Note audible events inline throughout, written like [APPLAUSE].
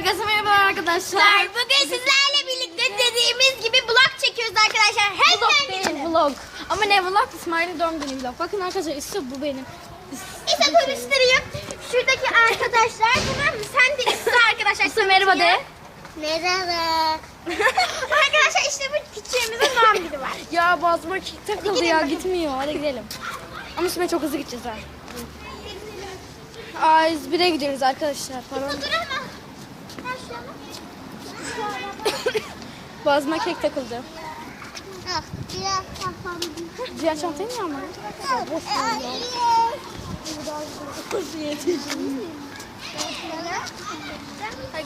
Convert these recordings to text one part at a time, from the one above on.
Herkese merhaba arkadaşlar. Bugün sizlerle birlikte dediğimiz gibi vlog çekiyoruz arkadaşlar. Vlog Hemen değil geçelim. vlog. Ama ne vlog? İsmail'in doğum günü vlog. Bakın arkadaşlar işte bu benim. İşte tanıştırayım. Şuradaki arkadaşlar tamam mı? Sen de size arkadaşlar. İşte merhaba de. Merhaba. [LAUGHS] arkadaşlar işte bu küçüğümüzün doğum günü var. Ya boğazıma takıldı ya gitmiyor. Hadi gidelim. Ama şimdi çok hızlı gideceğiz ha. Aa İzmir'e gidiyoruz arkadaşlar. Pardon. Dur ama. Başlayalım. [COUGHS] Boğazıma kek takıldı. Ah. Diğer çantayı mı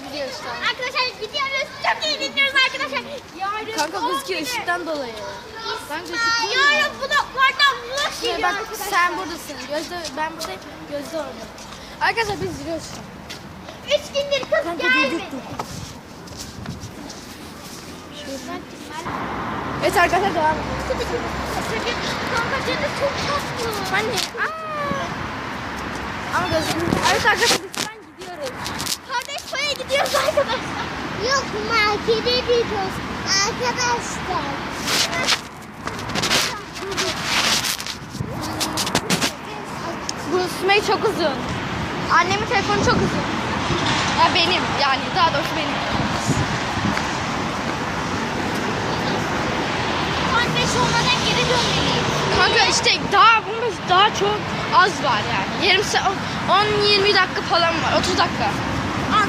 gidiyoruz tamam. Arkadaşlar gidiyoruz. Çok iyi dinliyoruz arkadaşlar. Yarın Kanka gözüküyor günü. ışıktan dolayı. Ben gözüküyorum. Yarın vloglardan vlog Şey, geliyor bak arkadaşlar. sen buradasın. Gözde ben buradayım. Gözde orada. Arkadaşlar biz gidiyoruz şu an. Üç gündür kız Kanka dur dur gelmedi. dur. Evet arkadaşlar devam edelim. Kanka canı çok tatlı. Anne. Aa. Ama gözüm. Evet arkadaşlar biz an gidiyoruz. Kardeş paya gidiyoruz arkadaşlar. Yok markete gidiyoruz arkadaşlar. Bu Sümey çok uzun. Annemin telefonu çok uzun. Ya benim yani daha doğrusu benim. Kardeş olmadan geri dönmeliyiz. Kanka işte daha bunda daha çok az var yani. Yarım saat 10-20 dakika falan var. 30 dakika. Az.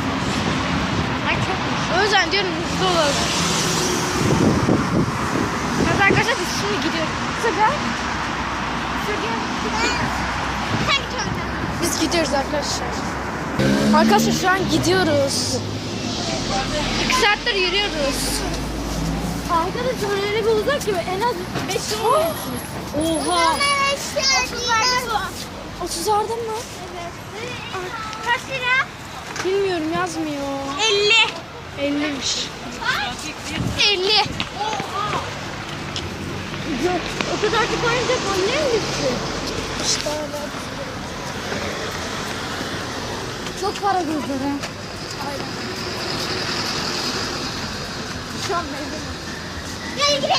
Ay çokmuş. O yüzden diyorum hızlı olalım. Arkadaşlar biz şimdi gidiyoruz. Sıra. Oradan. Biz gidiyoruz arkadaşlar. Arkadaşlar şu an gidiyoruz. İki saattir yürüyoruz. Arkadaşlar öyle bir uzak ki en az 5 kilometre. Oha. Arkadaşlar. 30 arda mı? Kaç lira? Bilmiyorum yazmıyor. 50. 50'miş. 50. O kadar oynayacak annem gitti. İşte öyle. Çok para gözleri. Aynen. Şu an mezun. Gel gidelim.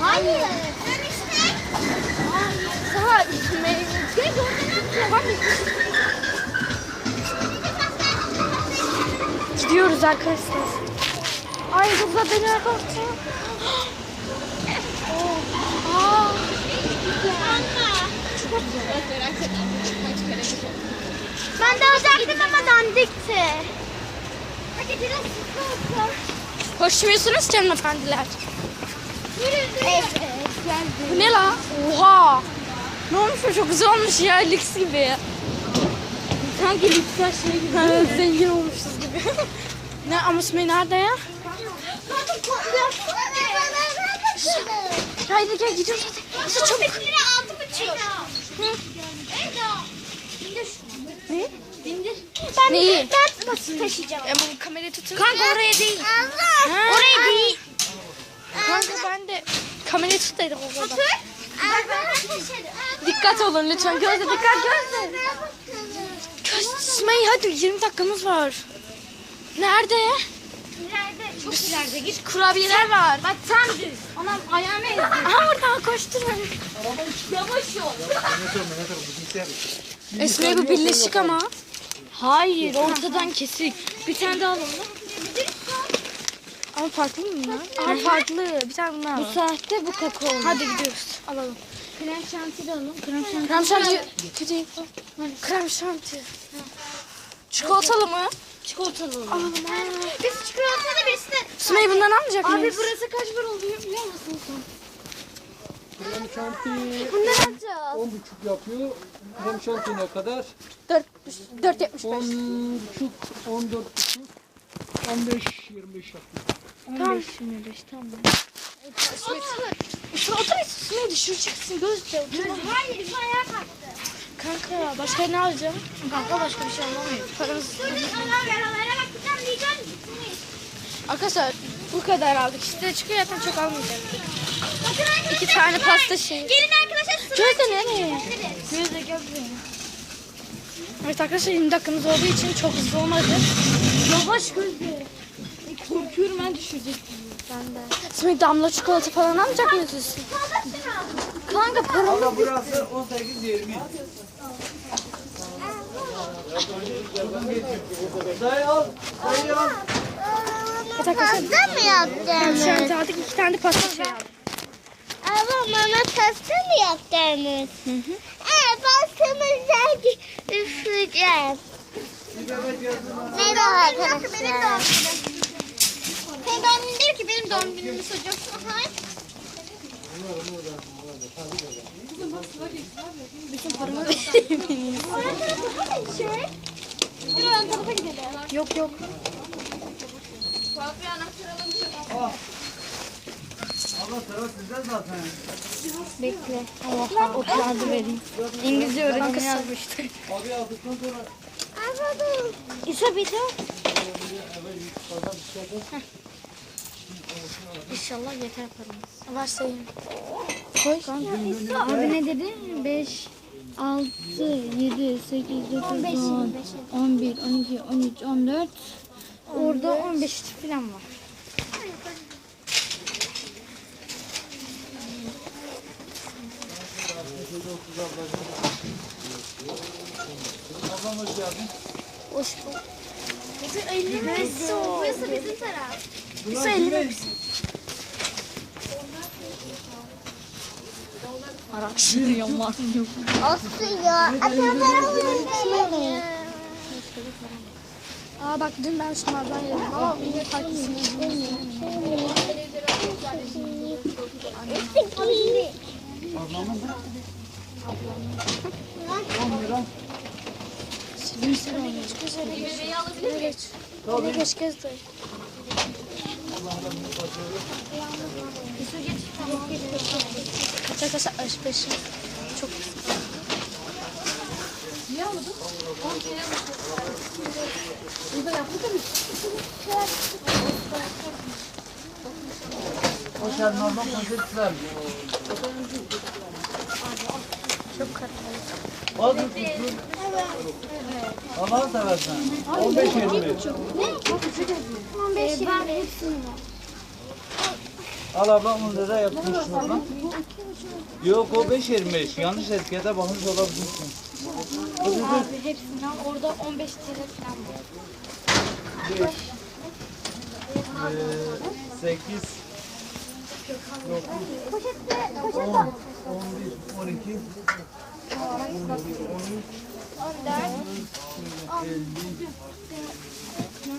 Hayır. Dönüşte. Daha mezun. Gel oradan Hadi. Gidiyoruz arkadaşlar. Ay kızlar beni baktı. Aa. Ben de alacaktım Hadi biraz hızlı olsun. Koşmuyorsunuz ki hanımefendiler. Evet. Bu ne la? Oha. Ne olmuş bu? Çok güzel olmuş ya. Lüks gibi. Sanki lüksler şey gibi. Ha, zengin olmuşuz gibi. [LAUGHS] ne Amusme nerede ya? Haydi gel gidiyoruz hadi. Hadi çabuk. altı buçuk. Ne? Bindir. Ben, Neyi? ben nasıl taşıyacağım? E, bu kamerayı tutun. Kanka oraya değil. Ha. Oraya değil. Kanka ben de kamerayı tut dedim o zaman. Otur. Dikkat olun lütfen. Gözde dikkat gözde. Sümeyye hadi 20 dakikamız var. Nerede? İleride. Çok ileride. Git. Kurabiyeler var. Bak tam düz. Anam ayağımı ezdi. Aha oradan koşturun. Yavaş ol. Esme bu birleşik ama. Hayır ortadan kesik. Bir tane daha alalım. Ama farklı mı bunlar? Aa farklı. Bir tane bunlar Bu sahte bu kakao. Hadi gidiyoruz. Alalım. Krem şanti de alalım. Krem şanti. Krem şanti. Kötü. Krem şanti. Çikolatalı mı? Çikolatalı olur. Alalım. Biz çikolatalı birisine... Sümeyye bundan almayacak Abi mıyız? burası kaç para oluyor biliyor musun sen? Krem şanti Bundan alacağız. 10 buçuk yapıyor. Krem şanti ne kadar? 4 4.75. 10 buçuk, 14 buçuk, 15, 25 yapıyor. 15 25 tamam. Otur otur Sümeyye düşüreceksin gözle. Hayır bir ayağa kalktı. Kanka başka ne alacağım? Kanka başka bir şey anlamıyor. Paramız. Ona beraber bakacağım diyeceğim. Arkadaşlar bu kadar aldık. İşte çıkıyor zaten çok almayacaktık. Bakın arkadaşlar. İki tane pasta şey. Gelin arkadaşlar. Gözde nereye? Gözde gel buraya. Evet arkadaşlar 20 dakikamız olduğu için çok hızlı olmadı. Yavaş gözle. Korkuyorum ben düşecek Ben de. Şimdi damla çikolata falan almayacak mıyız? Kanka paramı Abla burası 18-20. Dayı al. Dayı al. Evet arkadaşlar. Pasta mı yaptınız? Şu an aldık iki tane de pasta şey aldık. Ama bana pasta mı yaptınız? Hı hı. Evet pastamızı üfleyeceğiz. Merhaba arkadaşlar. Senin doğum günün değil ki benim doğum günümü soracaksın. Hayır. Yok yok. Zaten. Bekle. Allah o kağıdı vereyim. İngilizce öğretmeni yazmıştı. Abi aldıktan sonra İsa bir de. İnşallah yeter paramız. Başlayayım. Koy. Abi ne dedi? 5, 6, 7, 8, 9, 10, 11, 12, 13, 14. Orada 15 falan var. Ablam hoş geldin. Hoş bulduk. Burası bizim taraf. Bunlar kimin? Araştırıyorum var mı yok. Olsun ya. Atalarım benim. Aa bak dün ben şunlardan yedim ama yine farklısını Ablamın da. 10 lira. Evet. Tabii. Geç gez dayı. Arkadaşlar alışverişim çok Hoş geldin ablam. Poşetler. Çok katlı. Az mı tutsun? Allah'ını seversen. 15 20. Al ablam 10 lira yapmış şuradan. Yok o 5 25. Yanlış etikete bakmış olabilirsin. Abi hepsini al. Orada 15 TL falan var. 5 8 9 10 11 12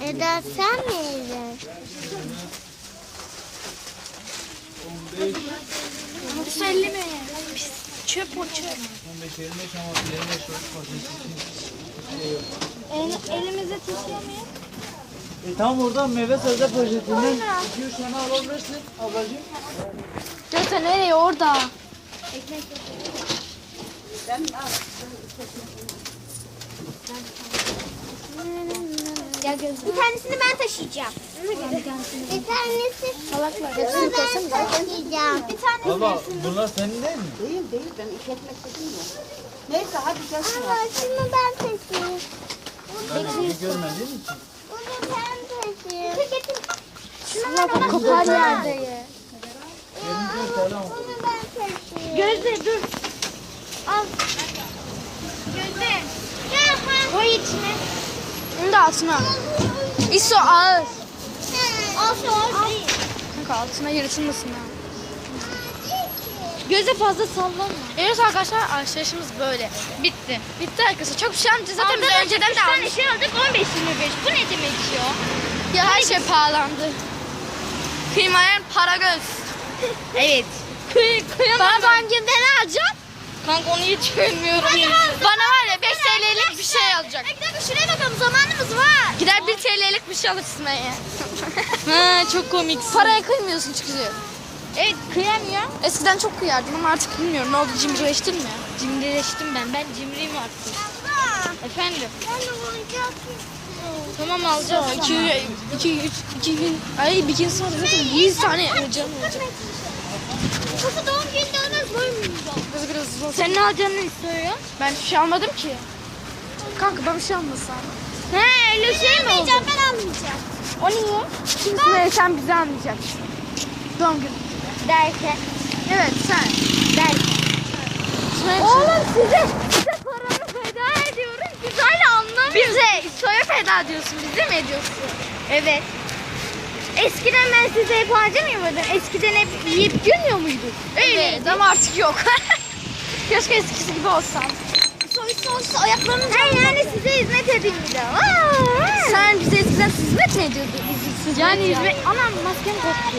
Eda sen miydin? 15 150 mi? Çöp o çöp. 15 25 ama 25 yok poşet için. El, elimize taşıyamayız. E tam oradan meyve sebze poşetinden 2-3 tane alabilirsin ablacığım. Göster nereye orada? Gel göz. Bir tanesini ben taşıyacağım. Bir tanesi Salaklar. ben taşıyacağım. Bir tane Abla bunlar senin değil mi? Değil değil ben işletmek dedim ya. Neyse hadi gel şunu. Ama şunu ben taşıyayım. Ben görmediğim için. Bunu ben taşıyayım. Salak kopar yerde ye. 24 TL ama. Bunu ben taşıyayım. Gözde dur. gözde. Koy içine. Bunu da altına. İso ağır. Olsun olsun değil. Kanka altına yırtılmasın ha. Göze fazla sallama. Evet arkadaşlar alışverişimiz böyle. Bitti. Bitti arkadaşlar. Çok bir şey almayacağız. Zaten biz önceden de almıştık. şey aldık 15 25. Bu ne demek ya? Ya her şey pahalandı. Kıymayan para göz. [LAUGHS] evet. Kıy, kıyamam. Ben bankinden alacağım. Kanka onu hiç bilmiyorum. Bana var ya 5 TL'lik bir şey alacak. Bir dakika şuraya bakalım zamanımız var. Gider 1 TL'lik bir şey alırsın ya. [LAUGHS] ha, çok komik. Paraya kıymıyorsun çünkü. Evet kıyamıyor. Eskiden çok kıyardım ama artık bilmiyorum. Ne oldu cimrileştin mi? Cimrileştim ben. Ben cimriyim artık. Efendim. Ben de oyuncak. Tamam alacağız. 2 2 3 2 gün. Ay bir gün sonra zaten 100 tane alacağım olacak. Kızı doğum gününde doymayacağım. Kız biraz zor. Sen ne alacağını istiyor? Ben hiçbir şey almadım ki. Kanka ben bir şey almasam. He öyle şey mi oldu? Almayacağım ben almayacağım. Şimdi Sümeyye sen bizi anlayacaksın. Doğum günü. Derken. Evet sen. Derken. Oğlum size, size paramı feda ediyorum. Siz hala anlamıyorsunuz. Bize soya feda diyorsun. Bize mi ediyorsun? Evet. Eskiden ben size hep harcamıyordum. Eskiden hep yiyip gülmüyor muyduk? Evet ama artık yok. [LAUGHS] Keşke eskisi gibi olsam. Soy soy ayaklarını Ben yani size hizmet edeyim bir de. Sen bize eskiden hizmet mi ediyordun? Yani hizmet... Anam maskem koptu.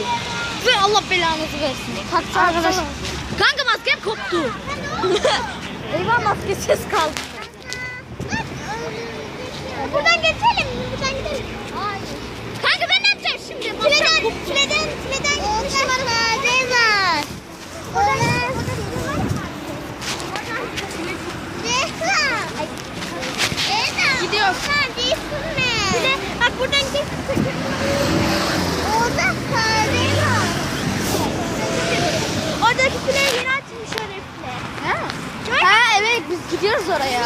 Ve Allah belanızı versin. Kalktı arkadaşlar. Kanka maskem koptu. [LAUGHS] Eyvah maskesiz kaldı. [LAUGHS] Buradan geçelim mi? Buradan gidelim. Hayır. Kanka ben ne yapacağım şimdi? Fileden, fileden, fileden gitmişler var. Değil mi? Oradan. Gidiyoruz. Bir de bak buradan git. Orada kahve var. Oradaki fileyi yeni açmış şerefle. Ha? ha evet biz gidiyoruz oraya.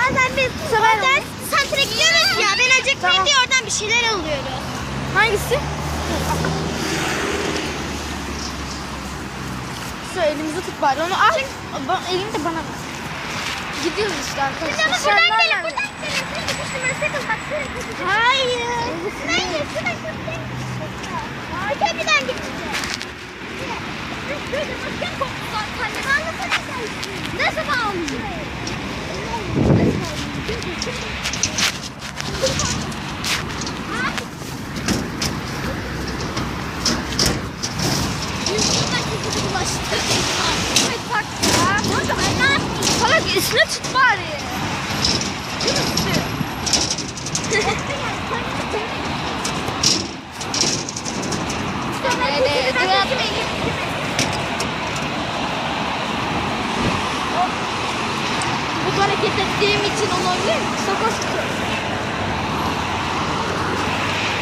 Bazen biz oradan santre gidiyoruz ya. Ben acıkmayayım diye oradan bir şeyler alıyoruz. Hangisi? Şu elimizi tut bari onu al. Ba- Elini de bana ver. Gidiyoruz işte arkadaşlar. Ama buradan gelin, buradan gelin. Şuraya sıkıştırma, sakın bak sıkıştırma. Hayır. Hayır, sıkıştırma. Köprüden gideceğiz. Böyle maskem koptu zaten. Nasıl bağlı? Evet bak ya. Salak üstüne tut bari. Üstü. Evet, evet. Bu hareket ettiğim için olabilir mi? Sakın sakın.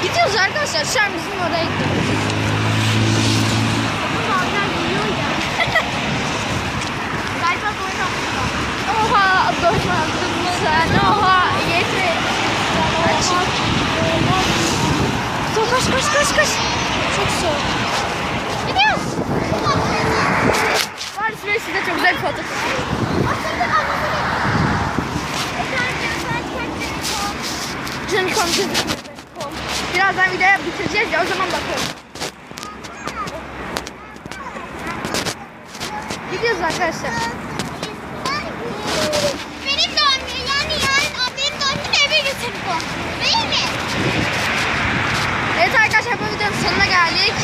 Gidiyoruz arkadaşlar. Bizim oraya gidiyoruz. Galiba doymamışlar. Oha doymadın mı sen? Oha yeter. Koş koş koş koş koş. Çok soğuk. Gidiyoruz. Var Süreyya size çok güzel bir foto. Canım konuşuyoruz. Birazdan videoyu bitireceğiz ya o zaman bakarız. Gidiyoruz arkadaşlar. Benim doğum günüm yani yarın annemin doğum günü eve götürdüm. Değil mi? Evet arkadaşlar bu videonun sonuna geldik.